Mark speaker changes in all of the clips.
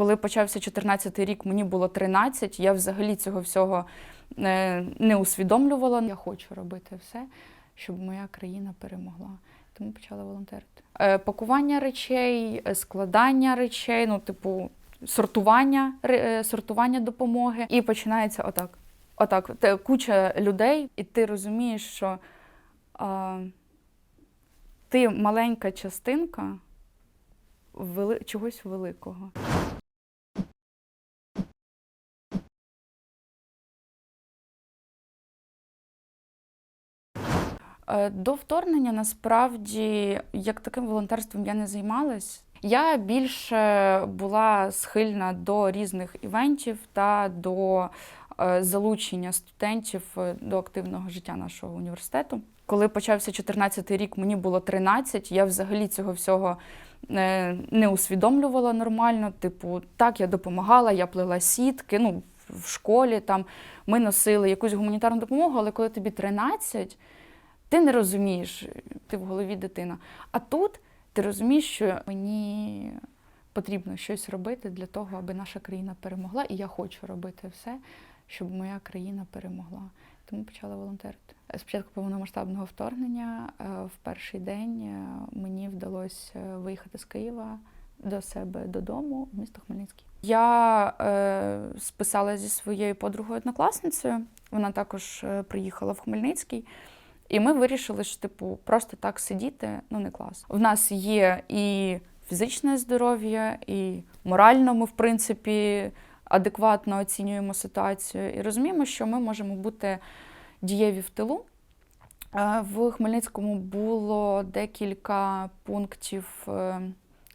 Speaker 1: Коли почався 14-й рік, мені було 13, я взагалі цього всього е, не усвідомлювала. Я хочу робити все, щоб моя країна перемогла. Тому почала волонтерити. Е, Пакування речей, е, складання речей, ну, типу, сортування, сортування допомоги. І починається отак. Отак, куча людей, і ти розумієш, що а, ти маленька частинка вели... чогось великого. До вторгнення насправді як таким волонтерством я не займалась. Я більше була схильна до різних івентів та до е, залучення студентів е, до активного життя нашого університету. Коли почався 14-й рік, мені було 13, я взагалі цього всього е, не усвідомлювала нормально. Типу, так, я допомагала, я плела сітки. Ну, в школі там ми носили якусь гуманітарну допомогу, але коли тобі 13, ти не розумієш, ти в голові дитина. А тут ти розумієш, що мені потрібно щось робити для того, аби наша країна перемогла, і я хочу робити все, щоб моя країна перемогла. Тому почала волонтерити. Спочатку повномасштабного вторгнення е, в перший день е, мені вдалося е, виїхати з Києва до себе додому в місто Хмельницький. Я е, списала зі своєю подругою однокласницею. Вона також приїхала в Хмельницький. І ми вирішили, що типу просто так сидіти ну не клас. В нас є і фізичне здоров'я, і морально ми, в принципі, адекватно оцінюємо ситуацію і розуміємо, що ми можемо бути дієві в тилу. Е, В Хмельницькому було декілька пунктів.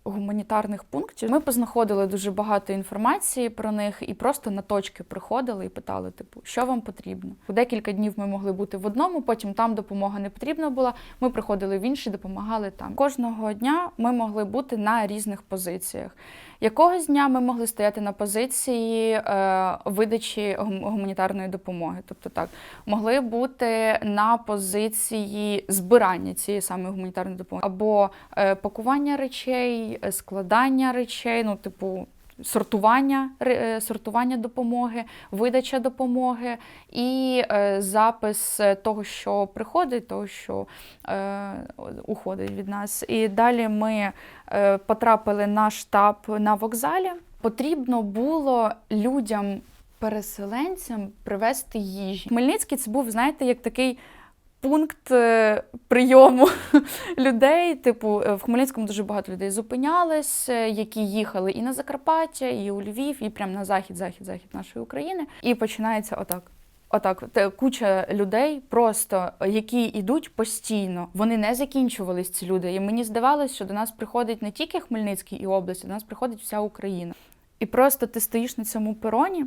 Speaker 1: Гуманітарних пунктів ми познаходили дуже багато інформації про них і просто на точки приходили і питали, типу, що вам потрібно. У декілька днів ми могли бути в одному, потім там допомога не потрібна була. Ми приходили в інші, допомагали там. Кожного дня ми могли бути на різних позиціях. Якогось дня ми могли стояти на позиції е, видачі гуманітарної допомоги. Тобто так, могли бути на позиції збирання цієї самої гуманітарної допомоги, або е, пакування речей, е, складання речей, ну, типу. Сортування, е, сортування допомоги, видача допомоги і е, запис е, того, що приходить, того, що уходить від нас. І далі ми потрапили на штаб на вокзалі. Потрібно було людям, переселенцям привезти їжі. Хмельницький це був, знаєте, як такий пункт е, прийому людей. Типу, е, в Хмельницькому дуже багато людей зупинялись, е, які їхали і на Закарпаття, і у Львів, і прямо на захід, захід, захід нашої України. І починається отак. Отак, куча людей, просто які йдуть постійно. Вони не закінчувались ці люди. І мені здавалося, що до нас приходить не тільки Хмельницький і область, до нас приходить вся Україна. І просто ти стоїш на цьому пероні,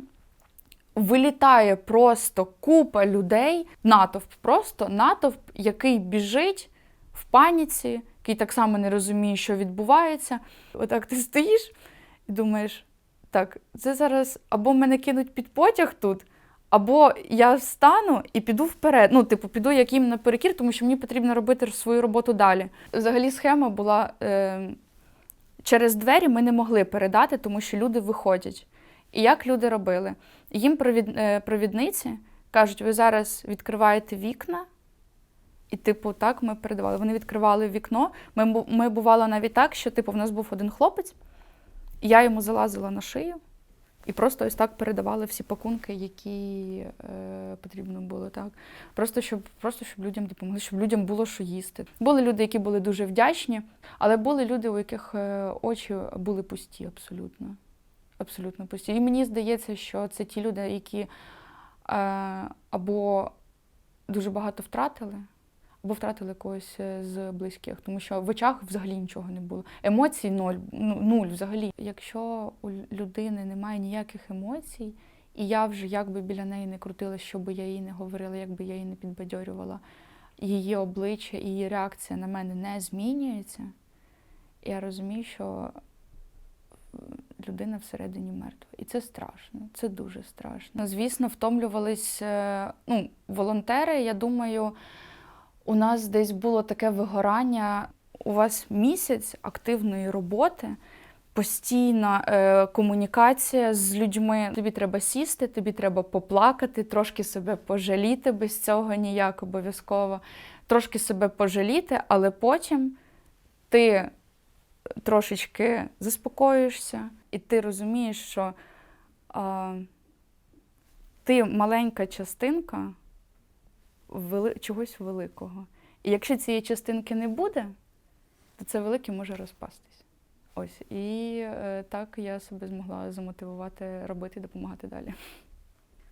Speaker 1: вилітає просто купа людей, натовп, просто натовп, який біжить в паніці, який так само не розуміє, що відбувається. Отак ти стоїш і думаєш, так, це зараз або мене кинуть під потяг тут, або я встану і піду вперед. Ну, типу, піду як їм наперекір, тому що мені потрібно робити свою роботу далі. Взагалі, схема була е, через двері ми не могли передати, тому що люди виходять. І як люди робили? Їм е, провідниці кажуть, ви зараз відкриваєте вікна. І, типу, так ми передавали. Вони відкривали вікно. Ми, ми бувало навіть так, що типу, в нас був один хлопець, я йому залазила на шию, і просто ось так передавали всі пакунки, які е, потрібно було. Так. Просто, щоб, просто щоб людям допомогли, щоб людям було що їсти. Були люди, які були дуже вдячні, але були люди, у яких е, очі були пусті абсолютно. Абсолютно пусті. І мені здається, що це ті люди, які е, або дуже багато втратили, або втратили когось е, з близьких, тому що в очах взагалі нічого не було. Емоцій ноль, ну, нуль взагалі. Якщо у людини немає ніяких емоцій, і я вже як би біля неї не крутила, що би я їй не говорила, як би я її не підбадьорювала, її обличчя і її реакція на мене не змінюється, я розумію, що людина всередині мертва. І це страшно, це дуже страшно. Звісно, втомлювались е, ну, волонтери. Я думаю, у нас десь було таке вигорання. У вас місяць активної роботи, Постійна е, комунікація з людьми. Тобі треба сісти, тобі треба поплакати, трошки себе пожаліти, без цього ніяк обов'язково. Трошки себе пожаліти, але потім ти трошечки заспокоюєшся, і ти розумієш, що а, ти маленька частинка вели... чогось великого. І якщо цієї частинки не буде, то це велике може розпастись. Ось. І е, так я себе змогла замотивувати робити і допомагати далі.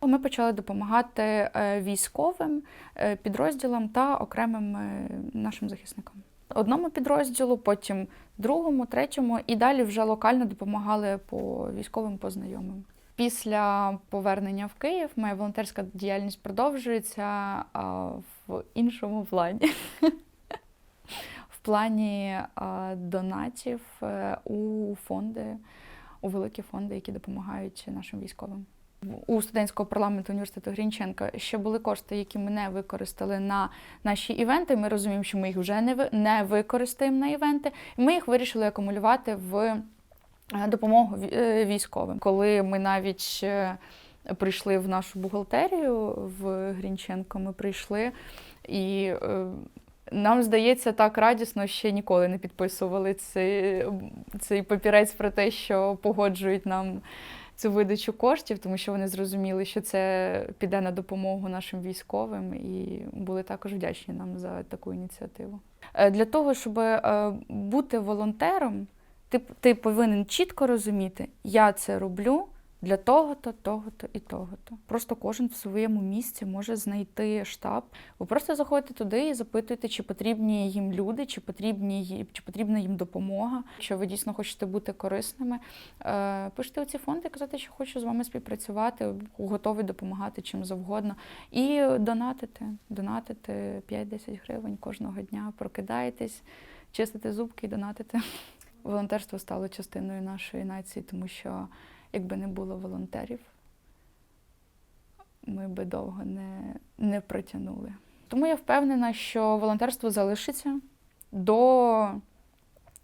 Speaker 1: Ми почали допомагати е, військовим е, підрозділам та окремим е, нашим захисникам. Одному підрозділу, потім другому, третьому, і далі вже локально допомагали по військовим по знайомим. Після повернення в Київ моя волонтерська діяльність продовжується а, в іншому плані. В плані донатів е, у фонди, у великі фонди, які допомагають нашим військовим. У студентського парламенту університету Грінченка ще були кошти, які ми не використали на наші івенти. Ми розуміємо, що ми їх вже не використаємо на івенти. Ми їх вирішили акумулювати в е, допомогу е, військовим. Коли ми навіть прийшли в нашу бухгалтерію в Грінченко, ми прийшли і. е, Нам здається, так радісно ще ніколи не підписували цей, цей папірець про те, що погоджують нам цю видачу коштів, тому що вони зрозуміли, що це піде на допомогу нашим військовим, і були також вдячні нам за таку ініціативу. Е, Для того, щоб е, бути волонтером, ти, ти повинен чітко розуміти, я це роблю для того-то, того-то і того-то. Просто кожен в своєму місці може знайти штаб. Ви просто заходите туди і запитуєте, чи потрібні їм люди, чи потрібні чи потрібна їм допомога. Якщо ви дійсно хочете бути корисними, е, пишете у ці фонди, казати, що хочу з вами співпрацювати, готовий допомагати чим завгодно. І донатити, донатити 5-10 гривень кожного дня, прокидаєтесь, чистите зубки і донатите. Волонтерство стало частиною нашої нації, тому що якби не було волонтерів, ми би довго не, не протягнули. Тому я впевнена, що волонтерство залишиться до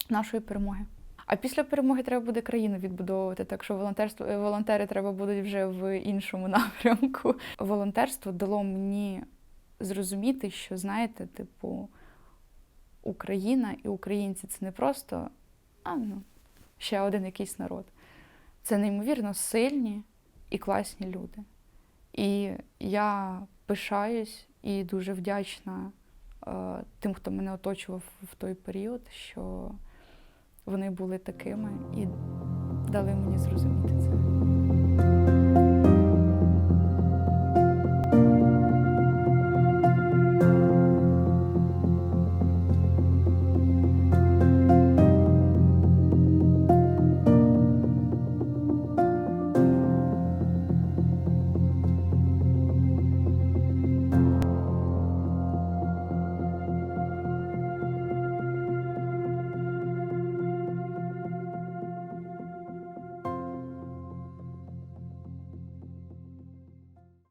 Speaker 1: нашої перемоги. А після перемоги треба буде країну відбудовувати. Так що волонтерство, е, волонтери треба будуть вже в іншому напрямку. Волонтерство дало мені зрозуміти, що знаєте, типу, Україна і українці це не просто а, ну, ще один якийсь народ. Це неймовірно сильні і класні люди. І я пишаюсь і дуже вдячна е, тим, хто мене оточував в той період, що вони були такими і дали мені зрозуміти це.